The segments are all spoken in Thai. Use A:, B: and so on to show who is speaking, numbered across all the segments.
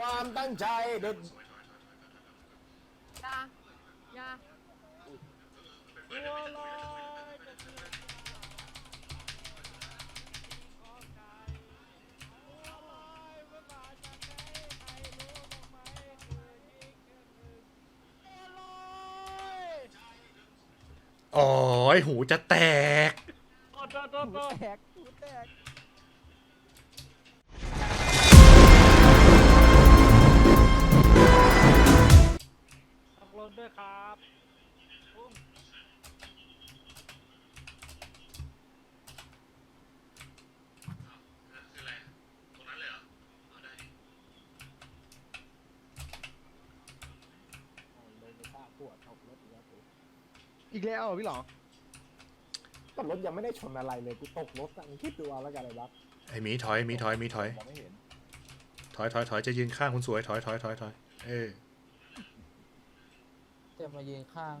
A: ความตั้งใจเด็ด
B: ยา ยา
C: โอ้ยหูจะแตก
D: แตกหูแตก
E: ขับ รถด้วยครับ
D: อีกแล้วเหรอพี่หลอง
A: ตกรถยังไม่ได้ชนอะไรเลยกูตกรถอะมึงคิดดูเอาแล้วกันเลยบัส
C: ไอหมีถอยหมีถอยหมีถอย
A: มองไม่เห็น
C: ถอยถอยถอยจะยืนข้างคุณสวยถอยถอยถอยถอยเออ
F: จะมายืนข้าง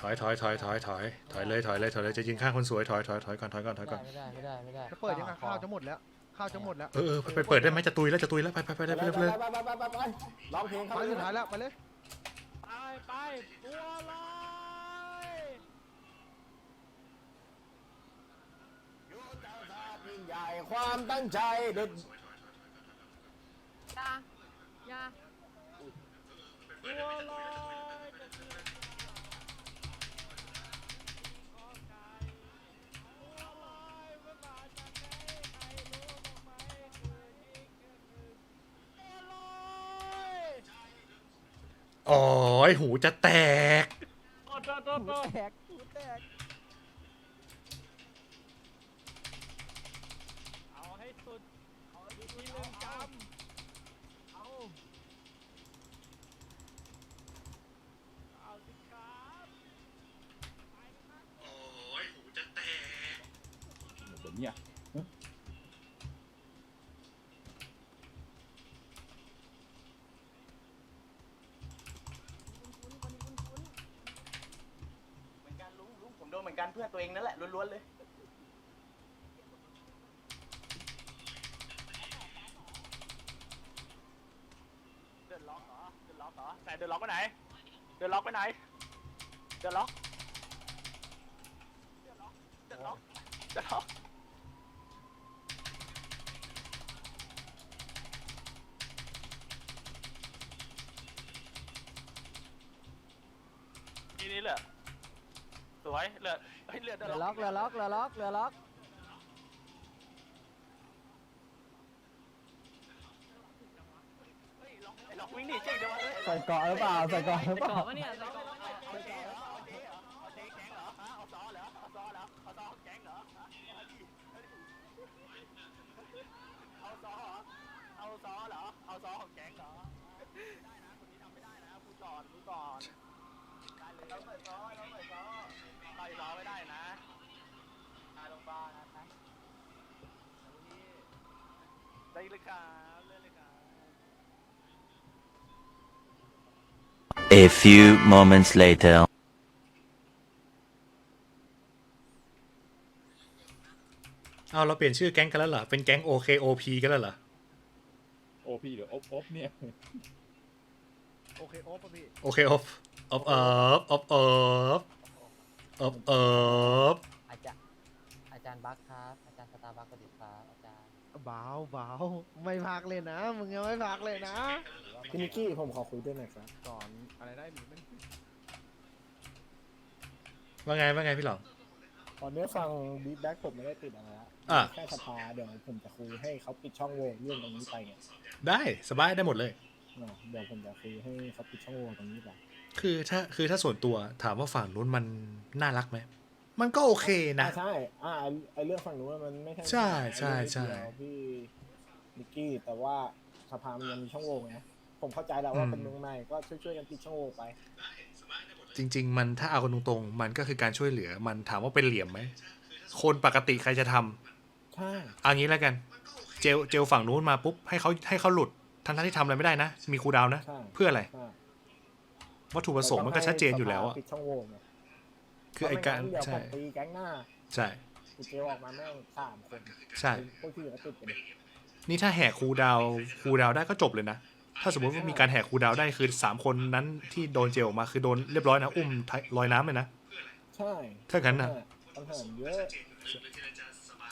C: ถอยถอยถอยถอยถอยถอยเลยถอยเลยถอยเลยจะยืนข้างคนสวยถอยถอยถอยก่อนถอยก่อนถอยก่อน
F: ไม่ได้ไม่ได้ไม่ได้
D: จะเปิดยังไงข้าวจะหมดแล้วข้าวจะหมดแล้ว
C: เออเออไปเปิดได้ไหมจะตุยแล้วจะตุยแล้วไปไปไป
A: ไป
C: เลย
A: ไป
C: ไปเลย
A: ไปไปไปไปไปร้องเพลง
D: ไป
A: เขา
D: สุดท้ายแล้วไปเลย
E: ไปไปบัวลอย
A: ยิ่งใหญ่ความตั้งใจเด็ด
B: ยายา
E: บัวลอย
C: อยหูจะแตก
E: โทษโทษโทษโทษ
D: แตกหูแตก
E: เอาให้สุดเอาให้ที่เรืองจำเอาเอาสิครับ
C: โอ้ยหูจะแตก
A: เดี๋ยวเนี่ย
G: เหมือนกันลุงลุงผมโดนเหมือนกันเพื่อนตัวเองนั่นแหละล้วนๆเลย เดินล็อกเหรอ เดินล็อกเหรอไหนเดินล็อกไปไหน เดินล็อกไปไหน เดินล็อก เดินล็อก เดินล็อกเดินล็อกนี่นี่เหลือสวยเหลือ เฮ้ยเหลือเดิน
F: เรือ
G: ล็
F: ล็
G: อ
F: อกกเรือล็อกเรือล็อกเรือล็อก
G: เฮ้ยล็อกไอ้ล็อกวิ่งหนีเจ๊งเดี๋ยววะเลย
A: ใส่เกาะหรือเปล่าใส่เกาะหรือเปล่า
B: เกาะปะเนี่ย
G: เอาเจ๊เหรอเอาเจ๊เหรอเอาเจ๊แก๊งเหรอฮะเอาซอเหรอเอาซอเหรอเอาซอแก๊งเหรอฮะเอาดิเอาซอเหรอ เอาซอเหรอ เอาซอของแก๊งเหรอ ได้นะคนนี้ทำไม่ได้นะพูดก่อนพูดก่อน ต่อยซอไม่ได้นะตายลงบ้านนะครับได้เลยครับเล่นเลยครับ
H: A few moments later.
C: เอาเราเปลี่ยนชื่อแก๊งกันแล้วเหรอ เป็นแก๊ง OKOP กันแล้วเหรอ
I: โอพีหรืออบอบเนี่ย
D: โอเคโอ้ป่ะพี่
C: โอเคออฟออฟออฟออฟออฟออฟออฟ
F: อาจารย์อาจารย์บัคครับ อาจารย์สตาร์บัคสวัสดีครับอาจารย์
D: เบาเบาไม่พักเลยนะ มึงยังไม่พักเลยนะ
A: พี่นิกกี้ผมขอคุยด้วยหน่อยครับ
D: ก่อนอะไรได้หรือไม่
C: ว่าไงว่าไงพี่หลอง
A: ตอนนี้ฟังบีทแบ็กผมไม่ได้ติดอะไรละ
C: อะ
A: แค่สภาเดี๋ยวผมจะคุยให้เขาปิดช่องโหว่เรื่องตรงนี้ไปไง
C: ได้สบายได้หมดเลย
A: อะ เดี๋ยวผมจะคุยให้เขาปิดช่องโหว่ตรงนี้ไป
C: คือถ้าคือถ้าส่วนตัวถามว่าฝั่งนู้นมันน่ารักไหมมันก็โอเคนะ
A: อ่าใช่อ่าไอ้ไอเรื่องฝั่งนู้นมันไม่ใช่
C: ใช่ใช่
A: ไอ้เรื่อง
C: ใช่
A: เดียวพี่นิกกี้แต่ว่าสภามันยังมีช่องโหว่ไงผมเข้าใจแล้วว่าเป็นเมืองใหม่ก็ช่วยๆกันปิดช่องโหว่ไป
C: จริง ๆ มันถ้าเอากันตรงๆ มันก็คือการช่วยเหลือ มันถามว่าเป็นเหลี่ยมไหมคนปกติใครจะทำ
A: ใช่
C: เอางี้แล้วกัน เจลเจลฝั่งนู้นมาปุ๊บให้เขาให้เขาหลุด ทั้งๆที่ทำอะไรไม่ได้นะ มีครูลดาวน์นะ
A: ใช่
C: เพื่ออะไร
A: ใช่
C: วัตถุประสงค์มันก็ชัดเจนอยู่แล้วอะ
A: ปิดช่องโหว่ไง
C: คือไอการ
A: เพะไม่งั้นเดี๋ยว
C: ใช่
A: ผมตีแก๊งหน้า
C: ใช่
A: กูเจลออกมาแม่งสามคน
C: ใช่
A: พวกที่เหลือติดไปเลย
C: นี่ถ้าแหกครูลดาวน์ครูลดาวน์ได้ก็จบเลยนะ ถ้าสมมติว่ามีการแหกคูลดาวน์ได้คือสามคนนั้นที่โดนเจลออกมาคือโดนเรียบร้อยนะอุ้มท้ายลอยน้ำเลยนะ
A: ใช่
C: ถ้างั้นน่ะ
A: ปัญหาเยอะ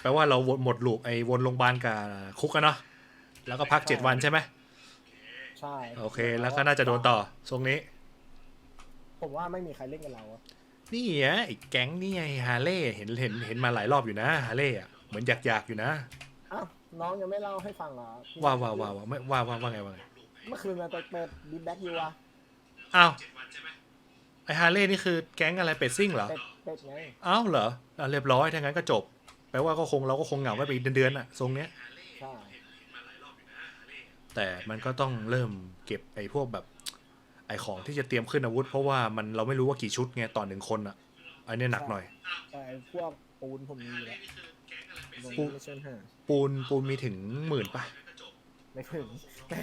C: แปลว่าเราวนหมดลูปไอ้วนโรงพยาบาลกับคุกกันเนาะแล้วก็พักเจ็ดวันใช่ไหม
A: ใช่
C: โอเค แล้วก็น่าจะโดนต่อทรงนี้
A: ผมว่าไม่มีใครเล่นกับเราอะ
C: นี่ไงไอ้แก๊งนี่ไงฮาเล่เห็นเห็นเห็นมาหลายรอบอยู่นะฮาเล่อะเหมือนอยากอยากๆอยู่นะ
A: อ้าวน้องยังไม่เล่าให้ฟังเหรอ
C: ว่าว่าว่าว่าไม่ว่าว่าว่าไงว่าไง
A: เมื่อคืนมันไปเปิดดีแบ็กยูอะ
C: อ้าวไอ้ฮาเล่นี่คือแก๊งอะไรเป็ดซิ่งเหรอ
A: เป็ดเป็ดไง
C: อ้าวเหรออะเรียบร้อยถ้างั้นก็จบแปลว่าก็คงเราก็คงเหงาไว้ไปอีกเดือนๆอะทรงเนี้ย
A: ใช่
C: แต่มันก็ต้องเริ่มเก็บไอ้พวกแบบ ไอ้ของที่จะเตรียมขึ้นอาวุธ เพราะว่ามันเราไม่รู้ว่ากี่ชุดไงต่อหนึ่งคนอะอันเนี้ยหนักหน่อย
A: แต่ไอ้พวกปูนผมมีอยู่แล้วลง
C: ปูน
A: ไม่เช่นห้า
C: ปูนปูนมีถึงหมื่นปะ
A: ไม่ถึง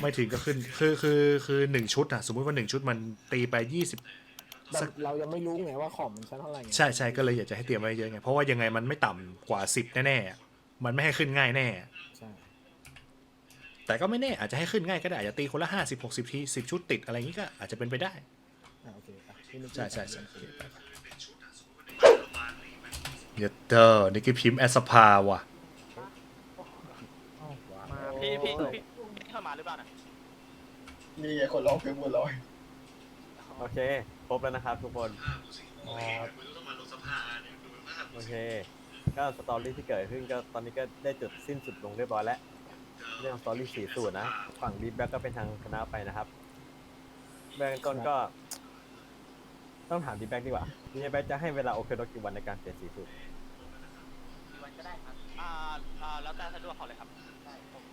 C: ไม่ถึงก็ขึ้น คือคือคือหนึ่งชุดอะสมมุติว่าหนึ่งชุดมันตีไปยี่สิบ
A: แต่
C: สัก
A: เรายังไม่รู้ไงว่าของมันชั้นเท่าไหร่ไง
C: ใช่ใช่ก็เลยอยากจะให้เตรียมไว้เยอะไงเพราะว่ายังไงมันไม่ต่ำกว่าสิบแน่ๆอะมันไม่ให้ขึ้นง่ายแน่
A: ใช่
C: แต่ก็ไม่แน่อาจจะให้ขึ้นง่ายก็ได้อาจจะตีคนละห้าสิบหกสิบทีสิบชุดติดอะไรอย่างนี้ก็อาจจะเป็นไปได้
A: อ่าโอเคไปพี่นิกกี้
C: ใช่ใช่ใช่โอเคไปไปเยเตอร์นิกกี้พิมพ์แอสพาว่ะ
J: พี่พี่พี่พี่เข้ามาหรือเปล่านะ
K: นี่ไงคนร้องเพลงบัวลอย
J: โอเค ครบแล้วนะครับทุกคน โอเค ก็สตอรี่ที่เกิดขึ้นก็ตอนนี้ก็ได้จุดสิ้นสุดลงเรียบร้อยแล้ว เรื่องสตอรี่สี่สูตรนะ ฝั่งดีแบ็กก็เป็นทางคณะไปนะครับเบื้องต้นก็ ต้องถามดีแบ็กดีกว่าดีแบ็กจะให้เวลาโอเคโนกี่วันในการเปลี่ยนสีสูตร
G: อ่าอ่าแล้วแต่สะดวกเขาเลยครับ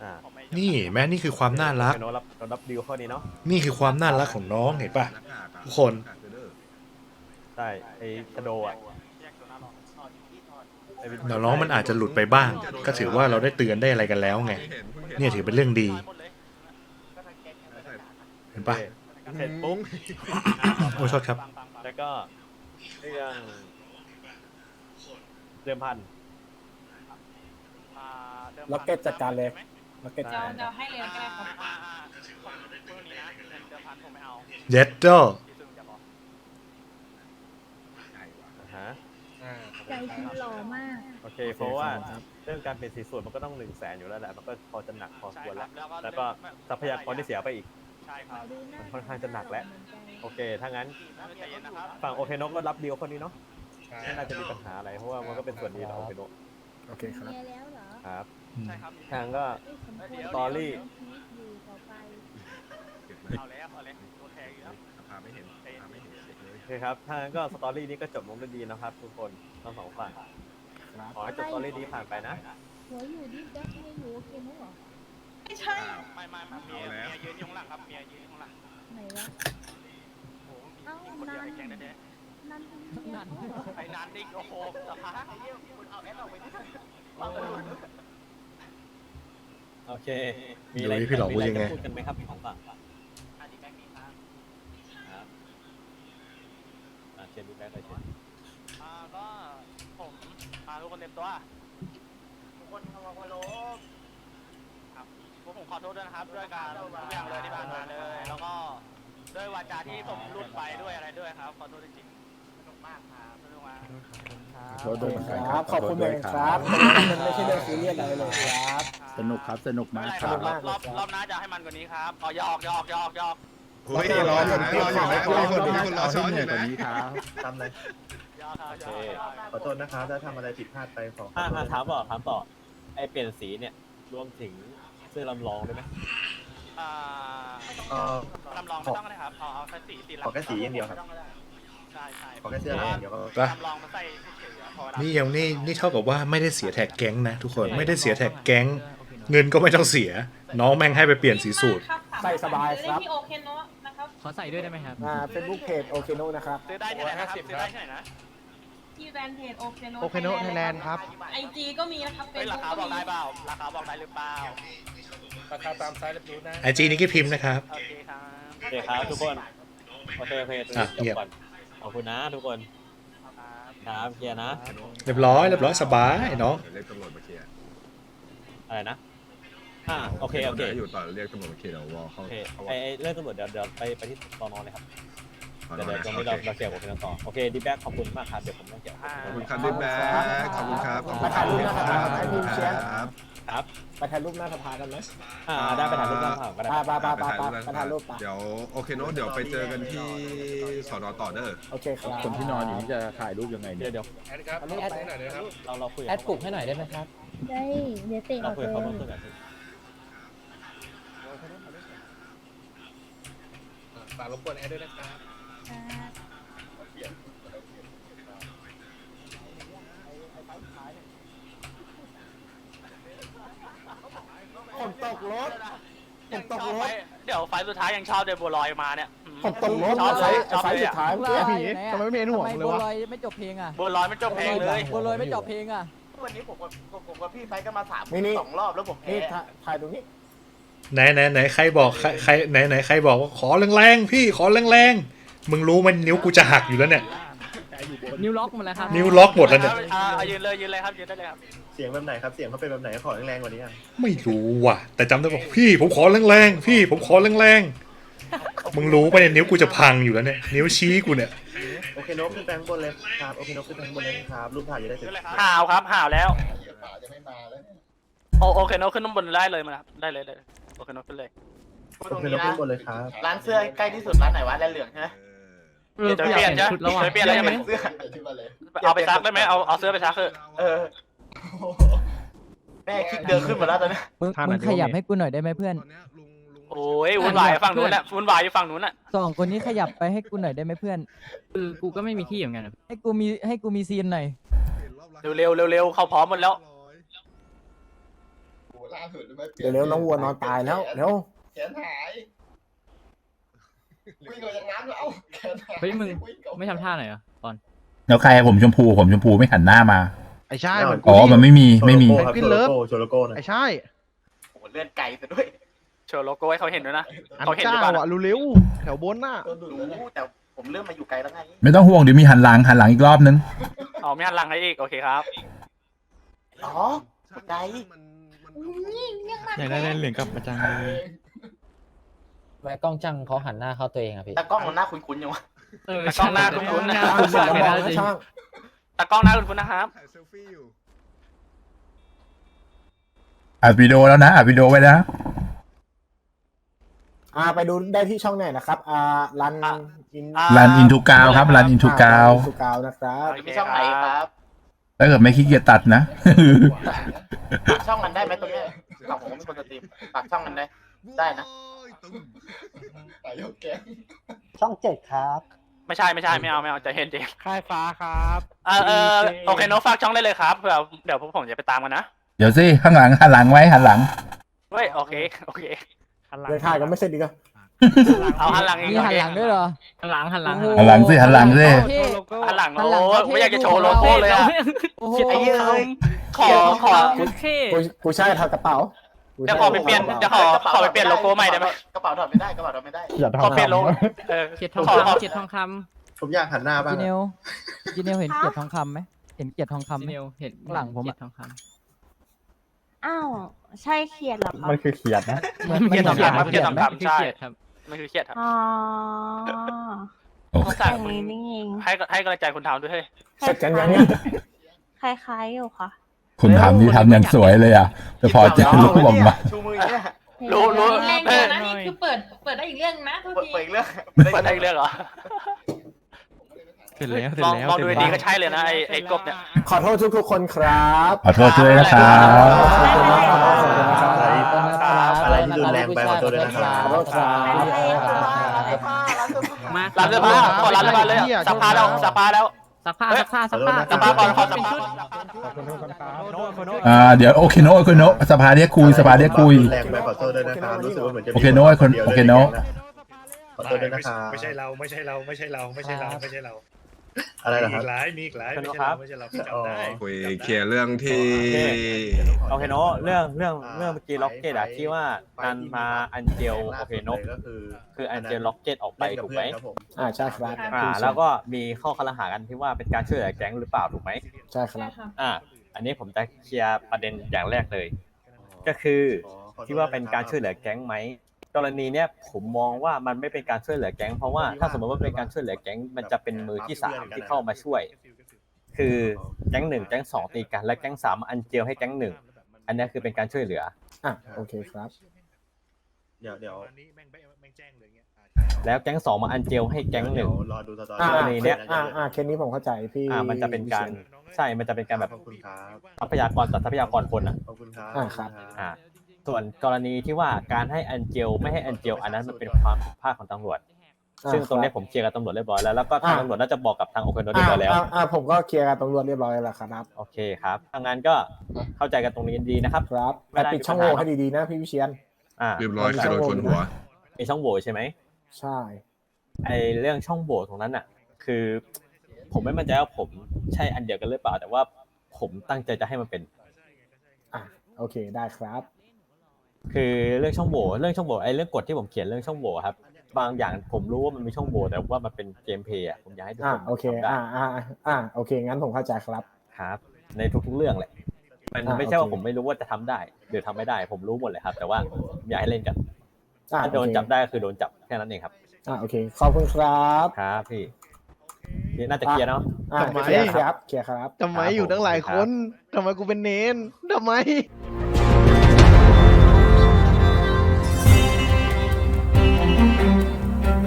J: อ่า
G: ผมไม่
C: นี่แม่นี่คือความน่ารัก
J: โอเคโนรับเรารับดีลข้อนี้เนาะ
C: นี่คือความน่ารักของน้องเห็นปะทุกคน
J: ใช่ไอ้ชโดอะ
G: แยกตัวหน้ารอ
J: ไอ้
C: เดี๋ยวน้องมันอาจจะหลุดไปบ้าง ก็ถือว่าเราได้เตือนได้อะไรกันแล้วไง เนี่ยถือเป็นเรื่องดี
G: หมดเลย
C: เห็นปะ
J: เสร็จปุ๊บ
C: โอ้ยโทษครับ
G: ฟังฟังฟัง
J: แล้วก็เรื่องเดิมพัน
G: อ่าดิม
A: ล็อกเก็ตจัดการเลย
G: ใช่ไหม
A: ล็อกเก็ต
J: ได้
L: เดี๋ยวให้เรียนก็ได้ครับ
G: อ่าอ่าของพวกนี้นะเงินเดิมพันผมไม่เอา
C: เย็ดเจ้า
G: ที่ซึ่งจะบอก
J: อ่าฮะ
L: ใจคุณหล่อมาก
J: โอเค เพราะว่าเรื่องการเป็นสีส่วนมันก็ต้องหนึ่งแสนอยู่แล้วแหละ มันก็พอจะหนักพอสม
G: ใช่
J: ควร
G: ครั
J: แล้ว
G: บแล้วก็
J: แล้วก็ทรัพยากรที่เสียไปอีก
G: ใช่ครับ
J: มันค่อนข้างจะหนักแล้ว โอเค ถ้างั้น
G: ใจเย็นนะครับ
J: ฝั่งโอเคโนก็รับดีลคนนี้เนาะไม่น่าจะมีปัญหาอะไร เพราะว่ามันก็เป็นส่วนดีของโอเคโน
A: โอเคครับ
L: เมียแล้วเหรอ
J: ครับ
G: ใช่ครับ
J: ทางก็
L: ไม่สมควร
J: สตอรี่
L: ชีวิตอยู่ต่อไป
G: เอาแล้วเอาแล้ว ค
J: ครับทางนั้นก็สตอรี่นี้ก็จบลงด้วยดีนะครับ ทุกคนทั้งสองฝั่ง
A: ครับ
J: ขอให้จบสตอรี่นี้ผ่านไปนะ
L: หัวอยู่ดิแบ็คไม่อยู่โอเคไหมเหรอ
G: ไม่ใช่ไม่ไม่ไม่เมียเมียยืนอยู่ข้างหลังครับเมียยืนอยู่ข้างหลัง
L: ไหนวะ
G: โอ้โห
L: เอ้า
G: คนเดียว
L: นั
G: ไอ้
L: น
G: แกงแท้
L: นันเป็นเมียเขาเหรอ
G: ๆไอ้นันดิโอ้โหสภาพไอ้เหี้ยคุณเอาแอดออกไปดิ
J: โอเค มีอะไร
C: ดูดิพี่หลอก
J: มีอะไร
C: ว่ายังไง
J: จะพูดกันไหมครับของฝั่ง
G: อันนี้แบงค์นี้ครับ
J: ครับอ่า เชิญดูแลเลยเชิญ
G: อ่าก็ผมพาทุกคนเต็มตัวทุกคนขอโลครับพวกผมขอโทษด้วยนะครับ ด้วยการทุกอย่างเลยที่ผ่านมาเลย แล้วก็ด้วยวาจาที่ผมหลุดไปด้วยอะไรด้วยครับ ขอโทษจริงๆสนุกมากครับสนุกมาก
A: ขอโทษด้วยครับขอบคุณเลยครับมันไม่ใช่เรื่องซีเรียสอะไรเลยครับ
I: สนุกครับ สนุก
G: ไม่
I: มาก
G: เป็นไร
I: ค
G: ค
I: รั
G: รับบรอบรอบรอบหน้าจะให้มันกว่านี้ครับอ๋อหยอกหยอกหยอกหยอก
K: เฮ้ยรออยู่นะรออยู่นะรออยู่นะรอ
I: เอา
K: ช้
I: ให้
K: อน
I: เห
K: อ
I: นื่อย
K: ยู่
I: กว่า
K: นะ
I: นี้ครับ
K: ทำเลย
G: หยอกครับหยอกหยอก
K: ขอโทษนะครับถ้าทำอะไรผิดพลาดไปขอ
J: อ่าอ่าถามต่อถามต่อไอเปลี่ยนสีเนี่ยรวมถึงเสื้อลำลองด้วยไหม
G: อ่า
K: เอ่อ
G: ลำลองไม่ต้องก็ได้ครับเอาเอาแค่สีสี
K: ขอแค่สีอย่างเดียวครับ
G: ใช่ใช่
K: ขอแค่เสื้อลายอย่างเดียวก็
C: ปะ
G: ลำลองมาใส่เฉยๆพอเวลา
C: นี่ยังนี่นี่เท่ากับว่าไม่ได้เสียแท็กแก๊งนะทุกคนไม่ได้เสียแท็กแก๊ง เงินก็ไม่ต้องเสีย น้องแม่งให้ไปเปลี่ยนสีสูตร
A: ใส่สบายครับ
L: ที่โอเคเนาะนะครับ
B: ขอใส่ด้วยได้ไหมครับ
A: อ่าเฟซบุ๊กเพจโอเคโนนะครับ
G: ซื้อได้ที่ไหนนะครับซื้อได้ที่ไหนนะ
L: ที่แฟนเพจโอเคเนาะ
D: โอเคโนไทยแลนด์ครับ
L: ไอจีก็มีนะครับ
G: เฮ้ยราคาบอกได้เปล่า ราคาบอกได้หรือเปล่า
A: ราคาตามไซส์รับรู้นะ
C: ไอจีนิกกี้พิมพ์นะครับ
G: โอเคครับ
J: โอเคครับทุกคน โอเคโอเคตรง
C: อะ
J: นี้จ
C: เงี
J: บ
C: ยบ
J: ก่อนขอบคุณนะทุกคนครับเคลียร์นะ
C: เรียบร้อยเรียบร้อยสบายน้อง
K: เรียกตำรวจมาเคลียร์
J: อะไรนะ อ่าโอเคโอเค
M: อยู่ต่อเรียกตำรวจมาเคลียร์เดี๋ยววอลเข้า
J: โอเค
M: เข้า
J: ไอ้ไอ้เรื่องตำรวจเดี๋ยวเดี๋ยวไปไปที่ตอนอนเลยครับ
M: ขอ
J: เดี๋ยว
M: โท
J: เดี๋
M: ษ
J: ยว
M: นะ
J: ตรงนี้เรา
M: โอเค
J: เราเคลียร์กับคนต่อโอเคดีแบ็กขอบคุณมากครับเดี๋ยวผมต้องเกี่ยว
M: ขอบคุณครับดิแบ๊กขอบคุณครับขอบคุณ
A: ไปถ่ายรูปหน้าสภาให้พี่เชียร์
M: ครับ
J: ครับ
A: ไปถ่ายรูปหน้าสภากันไหม
J: อ่าได้ไปถ่ายรูปกันก็ได้
A: ไปไปไป
M: ไป
A: ไป
M: ถ่าย
A: ไป
M: รูป
A: ไปถ่ายรูปไป
M: เดี๋ยวโอเคโน้ตเดี๋ยวไปเจอกันที่สอนอต่อเด้อ
A: โอเคครับ
M: คนที่นอนอยู่นี่จะถ่ายรูปยังไง
J: เดี๋ยวเดี๋ยว
A: ถ่ายรูปไป
J: เราเราคุย
N: แอดปลุกให้หน่อยได้ไหมครับ
H: ได้เดี๋ยวเตะอ
J: เรา
H: อก
J: คุย
H: เล
J: กับเขา
H: ย
J: เบื้องต้นก่อนา
K: กรบกวนแอดด้วยนะครับ
A: ผมตกรถ ผมตกรถ
G: เดี๋ยวไฟล์สุดท้ายยังชอบเดนบัวลอยมาเนี่ยอืม
A: ผมตกรถ
G: ชอบเลย
A: ไอ้ไฟล์สุดท้ายเมื่อกี้
D: ผีทำไมไม่เห็นห่วงเลยวะ
N: ไม่จบเพลงอะ
G: บัวลอยไม่จบเพลงเลย
N: บัวลอยไม่จบเพลงอะ
O: วันนี้ผมกับผมผมกับพี่ไฟท์กันมาสาม
A: นี่นี่
O: สองรอบแล้วผม
A: นี่
O: แพ้
A: ถ่ายถ่ายตรงนี้
C: ไหนไหนไหนใครบอกใครใครไหนไหนใครบอกว่าขอแรงๆพี่ขอแรงๆมึงรู้มันนิ้วกูจะหักอยู่แล้วเนี่ย
N: นิ้วล็อกหมดแล้วครับ
C: นิ้วล็อกหมดแล้วเนี่ย
G: อ่าอ่ายืนเลยยืนเลยครับยืนได้เลยครับ
K: เสียงแบบไหนครับ เสียงเขาเป็นแบบไหนขอแรงๆกว่านี้อะ
C: ไม่รู้ว่ะ แต่จำได้บอกพี่ผมขอแรงๆพี่ผมขอแรงๆมึงรู้ปะเนี่ยนิ้วกูจะพังอยู่แล้วเนี่ยนิ้วชี้กูเนี่ย
K: โอเคโน้ตขึ้นไปข้างบนเลยครับโอเคโน้ตขึ้นไปข้างบนเลยครับรูปถ่ายจะได้เสร็จ
G: ห่าวครับห่าวแล้ว
K: จะไม่มาแล้ว
G: โอโอเคโนตขึ้นข้างบนได้เลยมาครับได้เลยได้เลย โอเคโนตขึ้นเลย
K: โอเคโน้ตขึ้นบนเลยครับ
O: ร้านเสื้อใกล้ที่สุดร้านไหนวะแดนเหลืองใช่ไหม
G: เดี๋ยวเปลี่ยนจ้ะเดี๋ยวเปลี่ยนแล้วใช่ไหม
O: เสื้อ
G: เอาไปซักได้ไหมเอาเอาเสื้อไปซักเถอะ
O: เออ แม่คิดเดินขึ้นหมดแล้วตอนนี้
N: มึงมึงขยับให้กูหน่อยได้ไหมเพื่อน
G: โอ้ยวุ่นวายฝั่งนู้นน่ะวุ่นวายอยู่ฝั่งนู้นน่ะ
N: สองคนนี้ขยับไปให้กูหน่อยได้ไหมเพื่อน คือกูก็ไม่มีที่เหมือนกันให้กูมีให้กูมีซีนหน่อย
G: เร็วเร็วเร็วเร็วเขาพร้อมหมดแล้ว
A: เดี๋ยวเร็วน้องวัวนอนตายแล้วเร็ว
K: แขนหายวิ่งออกจากน้ำแล้วแขนหาย
N: เฮ้ยมึงไม่ทำท่าหน่อยเหรอตอน
P: แล้วใครผมชมพูผมชมพูไม่หันหน้ามา
D: ไอ้ใช่มือนกู
P: อ๋อ มันไม่มีไม่มี
K: ก้ครับโชโลโก้โชโลโก้นะ
D: ไอ้ใช่
O: โอ้โหเลื่อนไกลซะด้วย
G: โชว์โลโก้ให้เขาเห็นด้วยนะ
D: อัน
G: เขาเห็นหรือ
D: เก้า
G: เปล่า
D: อะ
G: น่ะ
D: เร็วๆแถวบนน่ะ
O: รู้แต่ผมเริ่มมาอยู่ไกลแล้วไง
P: ไม่ต้องห่วงเดี๋ยวมีหันหลังหันหลังอีกรอบนึง
G: เอาไม่หันหลังให้อีก โอเคครับ
O: อ๋อ ไกล
N: อยากได้เล่นเหรียญกับประจังเลยแม่กล้องจังเขาหันหน้าเข้าตัวเองอะพี่
O: แต่กล้องมันหน้าคุ้นๆยังวะ
G: ตากล้องหน้าคุ้นๆนะ
A: ช่างมองนะช่าง
G: ตากล้องหน้าคุ้นๆนะครับ
M: ถ่ายเซลฟี่อยู่
P: อัดวิดีโอแล้วนะอัดวิดีโอไว้นะ
A: อ่าไปดูได้ที่ช่องไหนนะครับอ่ารันอิน
G: อ่า
P: รันอินทูกาวครับรันอินทูกาว
A: ทูกาวนะครับ
O: มีช่องไหนครับ
P: ถ้าเกิดไม่ขี้เกียจตัดนะ
O: ฝากช่องมันได้ไหมตรงเนี้ยฝากผมเป็นคนสตรีมฝากช่องมันได้ ได้นะ
K: ตายยกแกง
A: ช่องเจ็ดครับ
G: ไม่ใช่ไม่ใช่ไม่เอาไม่เอาใจเย็นใจเย็น
N: ค่ายฟ้าครับ
G: เออเออโอเคโนตฝากช่องได้เลยครับเผื่อเดี๋ยวพวกผมจะไปตามกันนะ
P: เดี๋ยวสิข้างหลังหันหลังไว้หันหลัง
G: เฮ้ยโอเคโอเค
A: เดินถ่ายกันไม่เสร็จดีกว่า
G: เอาหันหลังเอง
N: มี
G: โอ
N: หัน
G: เค
N: หลังด้วยเหรอ หันหลังหันหลัง
P: หันหลังสิหันหลังสิ
G: หันหลังโอ้ไม่อยากจะโชว์โลโก้เลยอะ
N: โอ้โห
G: ไอ้เหี้ยขอขอ
A: กูกูใช่ถอดกระเป๋ากู
G: เดี๋ยวขอไปเปลี่ยนเดี๋ยวขอขอไปเปลี่ยนโลโก้ใหม่ได้ไหม
O: กระเป๋าถอดไม่ได้กระเป๋าถอดไม่ได้
A: อย่าถอ
G: ขอ
A: ด
G: เปลี่ยนโลเออ
N: เกียรติทอง
G: ขอขอ
N: คำเกียรติทองค
K: ผมอยากหันหน้าบ้าง
N: จีเน
K: อะ
N: ลจีเนลเห็นเกียรติทองคำไหมเห็นเกียรติทองคำ
B: จี
N: ไหม
B: เนลเห็น
N: ข้างหลังผมอะ
B: เกียรติทองค
H: อ้าวใช่เขียดเหรอคะ
A: มันคือเขียดนะ
N: เหมือน
G: เกียรติทอง
N: หมืน
G: คำครับเกียรติทอง
N: ไหม
G: คำใช่ำ
B: เกียรติครับ
G: มันคือเครียดครับ
H: อ๋อ
P: โอ
G: ส
P: เค
G: งสาร
H: อย่าง
G: มึง
H: นี้นี่เอง
G: ให้ให้กำลังใจคุณทำด้วยเฮ้ย
A: เสร็จกันยังเนี่ย
H: คล้ายๆอยู่ค่ะ
P: คุณทำนี่ทำอย่างสวยเลยอะ แต่พอเจอรูปออกมา
O: ชูมืออย่างเงี้ย
G: รู้รู้
L: แรงเกินนะนี่คือเปิดเปิดได้อีกเรื่องนะทุก
O: เปิด
L: ที
O: เปิดอีกเรื่อง
G: เปิดได้อีกเรื่องเหรอ
N: เส ร็จแล้วเสร็จ
G: มอง
N: แล้ว
G: มองดูดีๆก็ใช่เลยนะไอ้ไอ้กบเนี่ย
A: ขอโทษทุกๆคนครับ
P: ขอโทษด้วยนะครับ
A: ขอบคุณนะครับขอบคุณนะครับ
K: อะไรที่รุนแรงไปขอโทษด้วยนะครับ
A: ขอโทษครับ
B: มา
G: ร้านเสื้อผ้าขอร้านเสื้อผ้าเลยอะสักผ้าแล้ว สักผ้าแล้ว
B: ซักผ้า
G: เฮ้ย
B: ซักผ้าซักผ้า
G: สักผ้าก่อนขอสักผ้า
P: อ่าเดี๋ยวโอเคโนโอเคโนสภาเรียกคุยสภาเรียกคุย
K: แรงไปขอโทษด้วยนะครับรู้สึกว่าเหมือนจะมี
P: โอเคโน้ตคน
K: ดียว
P: โอเคโน้ต
K: ขอโทษด้วยนะครับ
C: ไม่ใช่เราไม่ใช่เราไม่ใช่เราไม่ใช่เราไม่ใช่เรา
K: อะไรเหรอ
C: มี
K: ครั
C: อี
K: บ
C: กหลายมีอีกหลายไม่ใช่เราไม่ใช่เราจำได้
M: คุยเคลียร์เรื่องที่
J: โอเคเนาะเรื่องเรื่องเรื่องเมื่อกี้ล็อกเก็ตอะที่ว่านันมาอันเจลโอเคเนาะ
K: ก็คือ
J: คืออันเจลล็อกเก็ตออกไป
K: เล่นกับ
J: ถูก
K: เพื่
J: ไหม
K: อนครับผม
A: อ่าใช่ครับ
J: อ่า แล้วก็มีข้อคารหากันที่ว่าเป็นการช่วยเหลือแก๊งหรือเปล่าถูกไหม
A: ใช่ค
L: ใช่
A: รับ
L: ค่ะ
J: อ่า อันนี้ผมจะเคลียร์ประเด็นอย่างแรกเลย ก็คือ
K: ขอขอ
J: ที่ว่าเป็นการช่วยเหลือแก๊งไหม กรณีเนี้ยผมมองว่ามันไม่เป็นการช่วยเหลือแก๊ง เพราะว่าถ้าสมมติว่าเป็นการช่วยเหลือแก๊ง มันจะเป็นมือที่สามที่เข้ามาช่วย คือแก๊งหนึ่งแก๊งสองตีกันและแก๊งสามอันเจลให้แก๊งหนึ่งอันเนี้ยคือเป็นการช่วยเหลือ
A: อะโอเคครับ
K: เดี๋ยวเดี๋ยว
C: อันนี้แม่งแม่งแจ้งเลยเงี้ยอะ
J: แล้วแก๊งสองมาอันเจลให้แก๊งหนึ่ง
K: เดี๋ยวรอดูตอน
A: อ่า
J: กรณีเนี้ย
A: อ่าอ่าเคสนี้ผมเข้าใจพี่
J: อ่ามันจะเป็นการใช่มันจะเป็นการแบบ
K: ขอบคุณครับ
J: ทรัพยากรต่อทรัพยากรคนอะ
K: ขอบคุณครับ
A: อ่าครับ
J: อ่า ส่วนกรณีที่ว่าการให้อันเจลไม่ให้อันเจลอันนั้นมันเป็นความผิดพลาดของตำรวจ
A: อ่า
J: ซึ่งตรงเนี้ย
A: คบ
J: ผมเคลียร์กับตำรวจเรียบร้อยแล้วแล้วก็ทาง
A: อ่า
J: ตำรวจน่าจะบอกกับทางโอเคโนเรียบร้อยแล้ว
A: อ่าอ่าผมก็เคลียร์กับตำรวจเรียบร้อยแล้วครับ
J: โอเคครับทางนั้นก็เข้าใจกันตรงนี้ดีนะครับ
A: ครับ
J: ไม่
A: แต่
J: ได้
A: ปิด
J: มี
A: ช่อง
J: ปัญ
A: โห
J: หา
A: ว่ให้ดีๆนะพี่วิเชียน
J: อ่า
M: เรียบร้อยใครโดนชนหัว
J: มีช่องโหว่ใช่ไหม
A: ใช่
J: ไอเรื่องช่องโหว่ตรงนั้นอะ คือ ผมไม่มั่นใจว่าผมใช่อันเดียวกันหรือเปล่า แต่ว่าผมตั้งใจจะให้มันเป็น
A: อะโอเคได้ครับ
J: คือเรื่องช่องโหว่เรื่องช่องโหว่ไอเรื่องกฎที่ผมเขียนเรื่องช่องโหว่ครับ บางอย่างผมรู้ว่ามันมีช่องโหว่แต่ว่ามันเป็นเกมเพลย์อะผมอยากให้ทุก
A: อ่า
J: คน
A: โอเค
J: ทำได้
A: อ่าอ่าอ่าโอเค งั้นผมเข้าใจครับ
J: ครับ ในทุกๆเรื่องแหละมัน
A: อ่า
J: ไม่ใช่ว่า
A: โอเค
J: ผมไม่รู้ว่าจะทำได้ หรือทำไม่ได้ ผมรู้หมดเลยครับ แต่ว่าอยากให้เล่นกัน
A: อ่า
J: ถ้าโดน
A: อเค
J: จับได้ก็คือโดนจับแค่นั้นเองครับ
A: อ่าโอเค ขอบคุณครับ
J: ครับพี่นี่น่าจะเคลียร์เนาะ
A: อ่า
D: ทำไม
A: เคลียร์ครับเคลียร์ครับ
D: ทำไมอยู่ตั้งหลายคนทำไมกูเป็นเนนทำไม
J: ค